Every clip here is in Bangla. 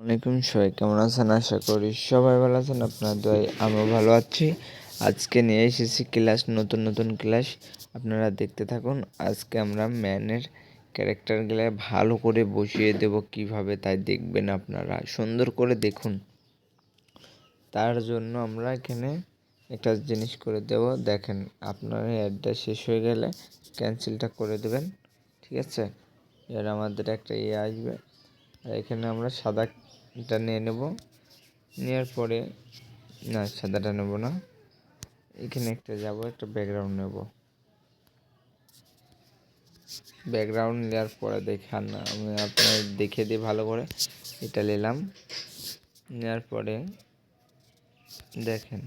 ওয়ালাইকুম সবাই কেমন আছেন? আশা করি সবাই ভালো আছেন, আপনার দয় আমিও ভালো আছি। আজকে নিয়ে এসেছি ক্লাস, নতুন নতুন ক্লাস। আপনারা দেখতে থাকুন, আজকে আমরা ম্যানের ক্যারেক্টারগুলো ভালো করে বসিয়ে দেব কীভাবে তাই দেখবেন আপনারা। সুন্দর করে দেখুন। তার জন্য আমরা এখানে একটা জিনিস করে দেব। দেখেন, আপনার অ্যাডটা শেষ হয়ে গেলে ক্যান্সেলটা করে দেবেন, ঠিক আছে? এর আমাদের একটা ইয়ে আসবে। আর এখানে আমরা সাদাটা নিয়ে নেব। নেওয়ার পরে, না, সাদাটা নেব না। এখানে একটা যাব, একটা ব্যাকগ্রাউন্ড নেব। ব্যাকগ্রাউন্ড নেওয়ার পরে দেখান আমি আপনার দেখে দিই ভালো করে। এটা নিলাম। নেওয়ার পরে দেখেন,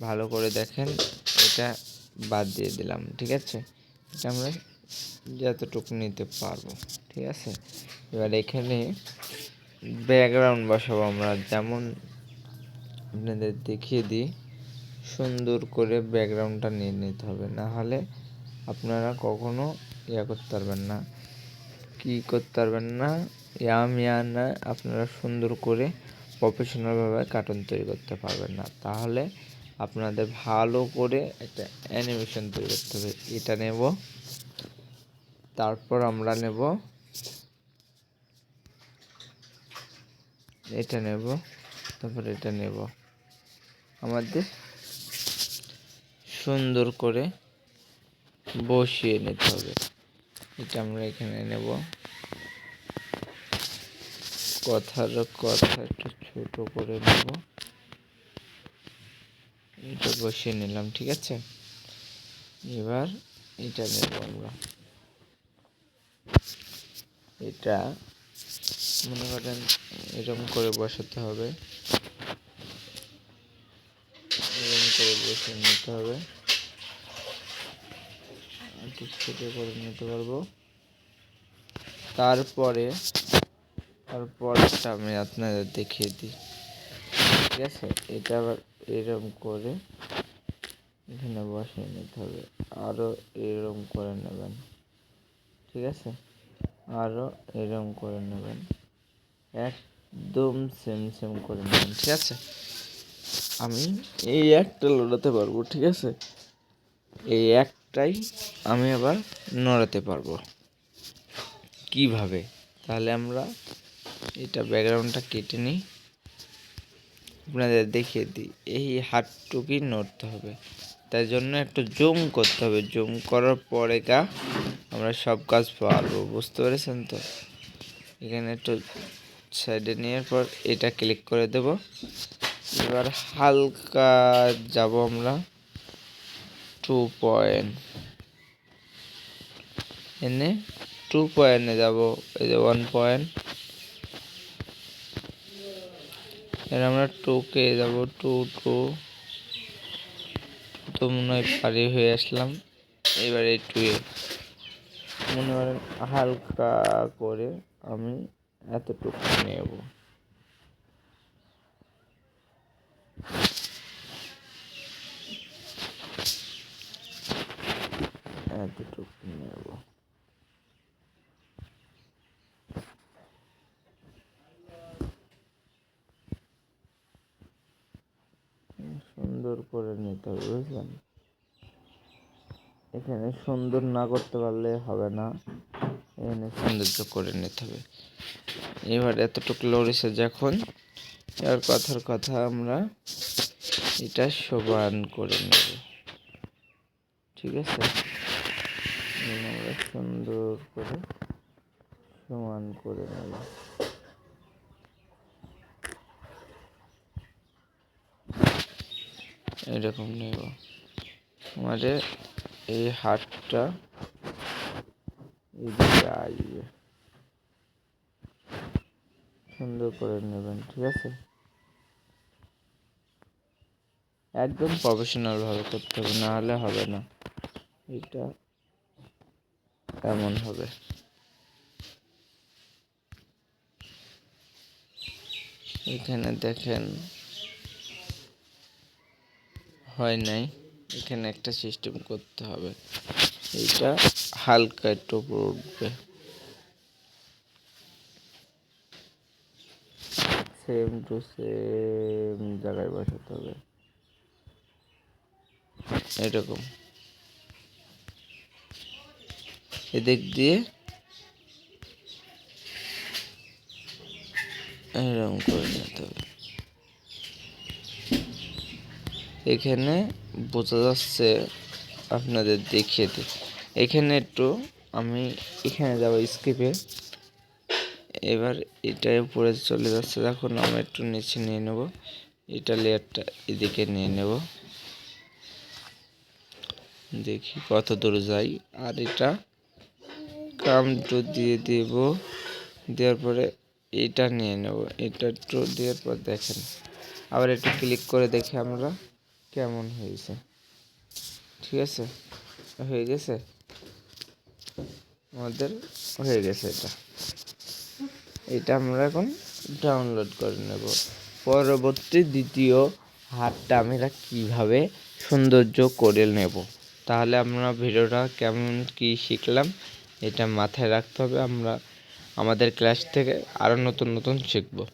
ভালো করে দেখেন, এটা বাদ দিয়ে দিলাম, ঠিক আছে? এটা আমরা যতটুকু নিতে পারব, ঠিক আছে? এবার এখানে ব্যাকগ্রাউন্ড বসাবো আমরা। যেমন আপনাদের দেখিয়ে দিই, সুন্দর করে ব্যাকগ্রাউন্ডটা নিয়ে নিতে হবে। না হলে আপনারা কখনো ইয়া করতে পারবেন না। কি করতে পারবেন না? ইয়াম ইয়া না, আপনারা সুন্দর করে প্রফেশনালভাবে কার্টুন তৈরি করতে পারবেন না। তাহলে আপনাদের ভালো করে একটা অ্যানিমেশন তৈরি করতে হবে। এটা নেব, তারপর আমরা নেব এটা নেব, তারপর এটা নেব। আমাদের সুন্দর করে বসিয়ে নিতে হবে। এটা আমরা এখানে নেব। কথার কথা একটু ছোট করে নেব। এটা বসিয়ে নিলাম, ঠিক আছে? এবার এটা নেব আমরা। এটা মনে করেন, এরকম করে বসাতে হবে। এরকম করে বসে নিতে হবে। একটু ছোটো করে নিতে পারব। তারপরে, তারপরটা আমি আপনাদের দেখিয়ে দিই। ঠিক আছে? এটা আবার এরকম করে এখানে বসিয়ে নিতে হবে। আরও এরকম করে নেবেন। ঠিক আছে? আরও এরকম করে নেবেন। একদম সেম সেম করে নেবেন, ঠিক আছে? আমি এই একটা লড়াতে পারব, ঠিক আছে? এই একটাই আমি আবার নড়াতে পারব। কীভাবে? তাহলে আমরা এটা ব্যাকগ্রাউন্ডটা কেটে নিই। আপনাদের দেখিয়ে দিই। এই হাতটুকুই নড়তে হবে। তাই জন্য একটু জুম করতে হবে। জুম করার পরে গা আমরা সব কাজ পারব। বুঝতে পেরেছেন তো? এখানে একটু সাইডে নেওয়ার পর এটা ক্লিক করে দেব। এবার হালকা যাব আমরা টু পয়েন্ট এনে টু পয়েন্টে যাব, এই যে ওয়ান পয়েন্ট এর আমরা টুকে যাব টু টু তো মনে হয় পারি হয়ে আসলাম। এবার এই টুয়ে মনে করেন হালকা করে আমি এতটুকু নেব। এতটুকু নেব। সুন্দর করে নিতে হবে, বুঝলেন? এখানে সুন্দর না করতে পারলে হবে না। এখানে সৌন্দর্য করে নিতে হবে। এবার এতটুকু লড়েছে যখন, এর কথার কথা আমরা এটা সমান করে নেব। ঠিক আছে? আমরা সুন্দর করে সমান করে নেব। এরকম নেব। আমাদের এই হাতটা এদিকে আসবে সুন্দর করে নেবেন, ঠিক আছে? একদম প্রফেশনাল ভাবে করতে হবে, না হলে হবে না। এটা এমন হবে। এখানে দেখেন, হয় নাই। এখানে একটা সিস্টেম করতে হবে। এইটা হালকা একটু উপরে উঠবে। সেম টু সেম জায়গায় বসাতে হবে। এরকম। এদিক দিয়ে এরকম করে নিতে হবে। এখানে বোঝা যাচ্ছে আপনাদের দেখিয়ে দিই। এখানে একটু আমি এখানে যাব স্কিপে। এবার এটা উপরে চলে যাচ্ছে। দেখুন আমি একটু নিচে নিয়ে নেব। এটা লেয়ারটা এদিকে নিয়ে নেব। দেখি কত দূর যাই। আর এটা কামটো দিয়ে দেব। দেওয়ার পরে এটা নিয়ে নেব। এটা একটু দেওয়ার পর দেখেন। আবার একটু ক্লিক করে দেখি আমরা কেমন হয়েছে। ঠিক আছে? হয়ে গেছে? আমাদের হয়ে গেছে এটা। এটা আমরা এখন ডাউনলোড করে নেব। পরবর্তী দ্বিতীয় হাতটা আমরা কীভাবে সৌন্দর্য করে নেব? তাহলে আমরা ভিডিওটা কেমন কি শিখলাম, এটা মাথায় রাখতে হবে। আমরা আমাদের ক্লাস থেকে আরও নতুন নতুন শিখব।